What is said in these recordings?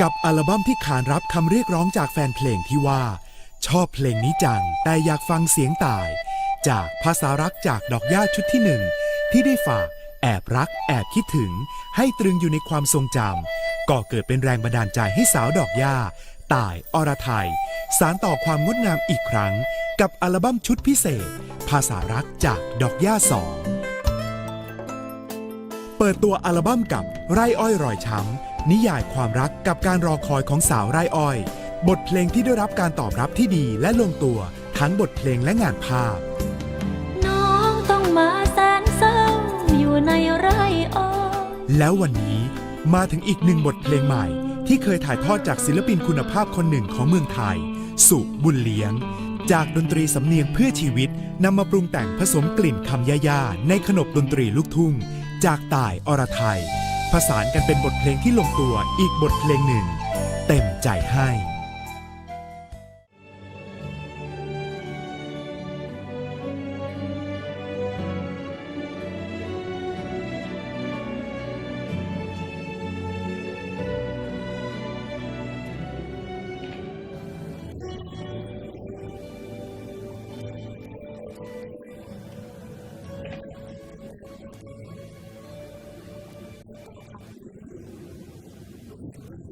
กับอัลบั้มที่ขานรับคำเรียกร้องจากแฟนเพลงที่ว่า ชอบเพลงนี้จัง แต่อยากฟังเสียงตาย จากภาษารักจากดอกย่าชุดที่หนึ่งที่ได้ฝากแอบรักแอบคิดถึง ให้ตรึงอยู่ในความทรงจำก่อเกิดเป็นแรงบันดาลใจให้สาวดอกย่าตายอรไทย สารต่อความงดงามอีกครั้ง กับอัลบั้มชุดพิเศษ ภาษารักจากดอกย่าสองเปิดตัวอัลบั้มกับ ไร่อ้อยรอยช้ำ นิยายความรักกับการรอคอยของสาวไร่อ้อย บทเพลงที่ได้รับการตอบรับที่ดีและลงตัวทั้งบทเพลงและงานภาพ น้องต้องมาแสนเศร้าอยู่ในไร่อ้อย แล้ววันนี้มาถึงอีกหนึ่งบทเพลงใหม่ ที่เคยถ่ายทอดจากศิลปินคุณภาพคนหนึ่งของเมืองไทย สุบุญเลี้ยง จากดนตรีสำเนียงเพื่อชีวิตนำมาปรุงแต่งผสมกลิ่นคำย่าๆในขนบดนตรีลูกทุ่ง จากต่ายอรไทย ผสานกันเป็นบทเพลงที่ลงตัวอีกบทเพลงหนึ่ง เต็มใจให้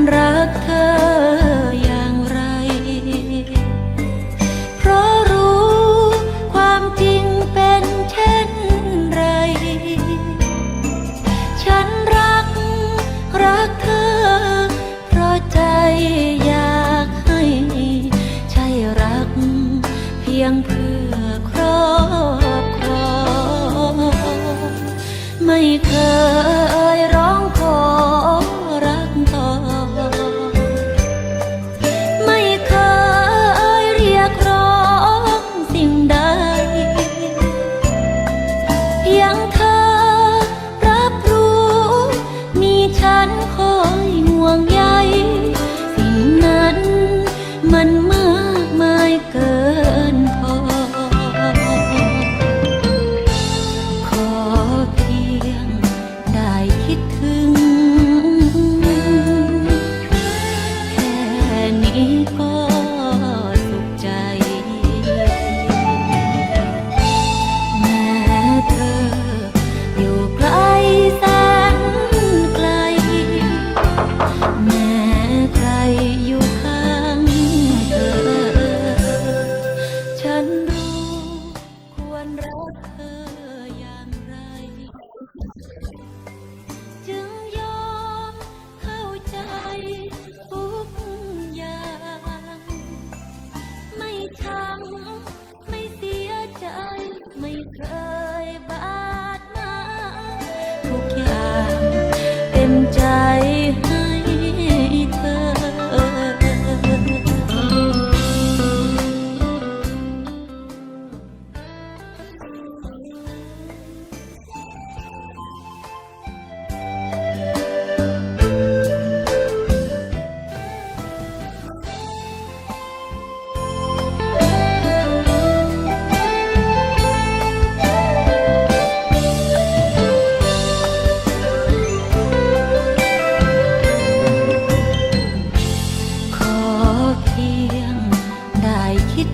รรัก ฉันคอยห่วงใย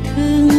可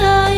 I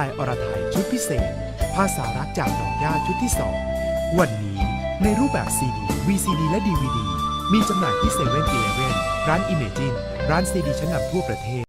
ายอรไทยชุดพิเศษ ภาษารักจากดอกย่าชุดที่ 2 วันนี้ในรูปแบบซีดีวีซีดีและดีวดีมีจำหน่ายที่เซเว่นอีเลฟเว่นร้านอิมเมจินร้านซีดีชั้นนำทั่วประเทศ